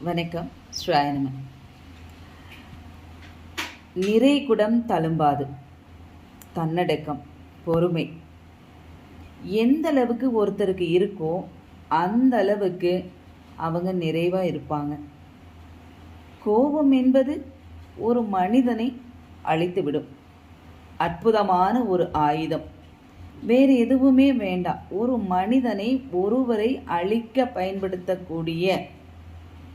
வணக்கம். ஸ்ராயனம நிறைகுடம் தழும்பாது. தன்னடக்கம் பொறுமை. எந்த அளவுக்கு ஒருத்தருக்கு இருக்கோ அந்த அளவுக்கு அவங்க நிறைவாக இருப்பாங்க. கோபம் என்பது ஒரு மனிதனை அழித்துவிடும். அற்புதமான ஒரு ஆயுதம். வேறு எதுவுமே வேண்டாம். ஒரு மனிதனை ஒருவரை அழிக்க பயன்படுத்தக்கூடிய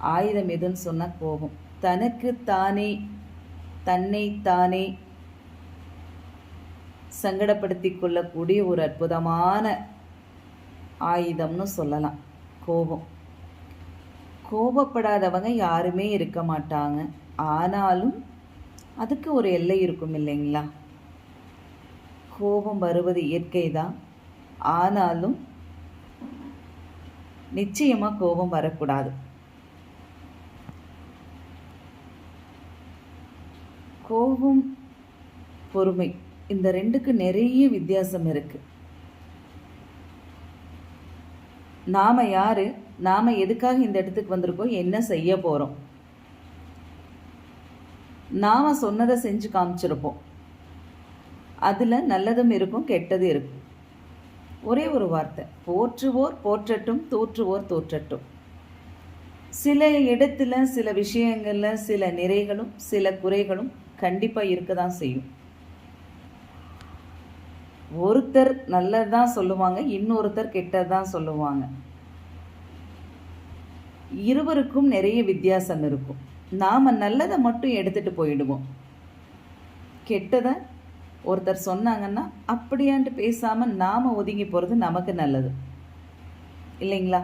ஆயுதம் எதுன்னு சொன்னால் கோபம் தனக்கு தானே தன்னை தானே சங்கடப்படுத்தி கொள்ளக்கூடிய ஒரு அற்புதமான ஆயுதம்னு சொல்லலாம். கோபம். கோபப்படாதவங்க யாருமே இருக்க மாட்டாங்க. ஆனாலும் அதுக்கு ஒரு எல்லை இருக்கும் இல்லைங்களா? கோபம் வருவது இயற்கை தான் ஆனாலும் நிச்சயமாக கோபம் வரக்கூடாது. கோபம் பொறுமை. இந்த ரெண்டுக்கு நிறைய வித்தியாசம் இருக்கு. நாம யாரு? நாம எதுக்காக இந்த இடத்துக்கு வந்திருக்கோம்? என்ன செய்ய போறோம்? நாம சொன்னதை செஞ்சு காமிச்சிருப்போம். அதில் நல்லதும் இருக்கும் கெட்டதும் இருக்கும். ஒரே ஒரு வார்த்தை. போற்றுவோர் போற்றட்டும் தோற்றுவோர் தோற்றட்டும். சில இடத்துல சில விஷயங்களில் சில நிறைகளும் சில குறைகளும் கண்டிப்பாக இருக்க தான் செய்யும். ஒருத்தர் நல்லதான் சொல்லுவாங்க இன்னொருத்தர் கெட்டதான் சொல்லுவாங்க. இருவருக்கும் நிறைய வித்தியாசம் இருக்கும். நாம் நல்லதை மட்டும் எடுத்துட்டு போயிடுவோம். கெட்டதை ஒருத்தர் சொன்னாங்கன்னா அப்படியான்ட்டு பேசாமல் நாம் ஒதுங்கி போகிறது நமக்கு நல்லது. இல்லைங்களா?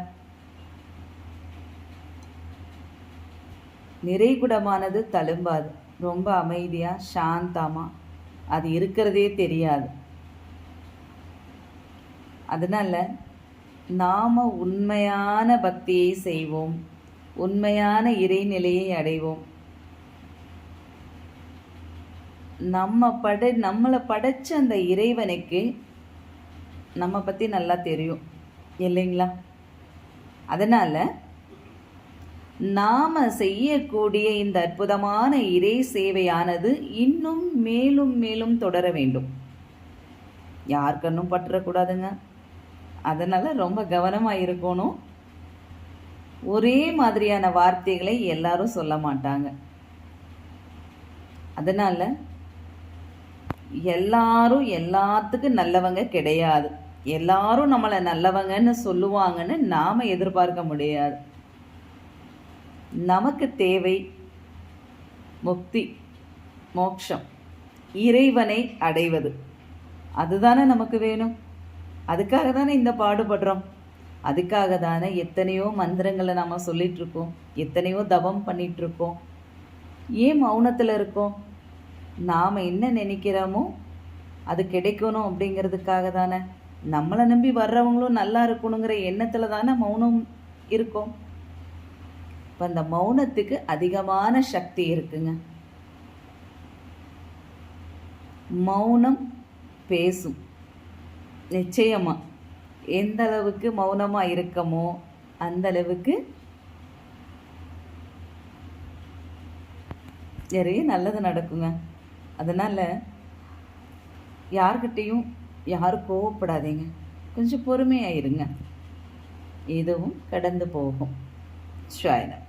நிறைகுடமானது தழும்பாது. ரொம்ப அமைதியாக சாந்தமாக அது இருக்கிறதே தெரியாது. அதனால் நாம் உண்மையான பக்தியை செய்வோம். உண்மையான இறைநிலையை அடைவோம். நம்ம பட நம்மளை படைச்ச அந்த இறைவனுக்கு நம்ம பற்றி நல்லா தெரியும். இல்லைங்களா? அதனால் நாம் செய்யக்கூடிய இந்த அற்புதமான இறை சேவையானது இன்னும் மேலும் மேலும் தொடர வேண்டும். யார் கண்ணும் பற்றக்கூடாதுங்க. அதனால் ரொம்ப கவனமாக இருக்கணும். ஒரே மாதிரியான வார்த்தைகளை எல்லாரும் சொல்ல மாட்டாங்க. அதனால் எல்லாரும் எல்லாத்துக்கும் நல்லவங்க கிடையாது. எல்லாரும் நம்மளை நல்லவங்கன்னு சொல்லுவாங்கன்னு நாம் எதிர்பார்க்க முடியாது. நமக்கு தேவை முக்தி மோக்ஷம் இறைவனை அடைவது. அதுதானே நமக்கு வேணும். அதுக்காக தானே இந்த பாடுபடுறோம். அதுக்காக தானே எத்தனையோ மந்திரங்களை நாம் சொல்லிகிட்ருக்கோம் எத்தனையோ தவம் பண்ணிகிட்ருக்கோம் ஏன் மௌனத்தில் இருக்கோம்? நாம் என்ன நினைக்கிறோமோ அது கிடைக்கணும் அப்படிங்கிறதுக்காக தானே நம்மளை நம்பி வர்றவங்களும் நல்லா இருக்கணுங்கிற எண்ணத்தில் தானே மௌனம் இருக்கும். இப்போ அந்த மௌனத்துக்கு அதிகமான சக்தி இருக்குங்க. மௌனம் பேசும். நிச்சயமாக எந்த அளவுக்கு மௌனமாக இருக்கமோ அந்த அளவுக்கு நிறைய நல்லது நடக்குங்க. அதனால் யார்கிட்டேயும் யாரும் கோவப்படாதீங்க. கொஞ்சம் பொறுமையாக இருங்க. இதுவும் கடந்து போகும். சாயனம்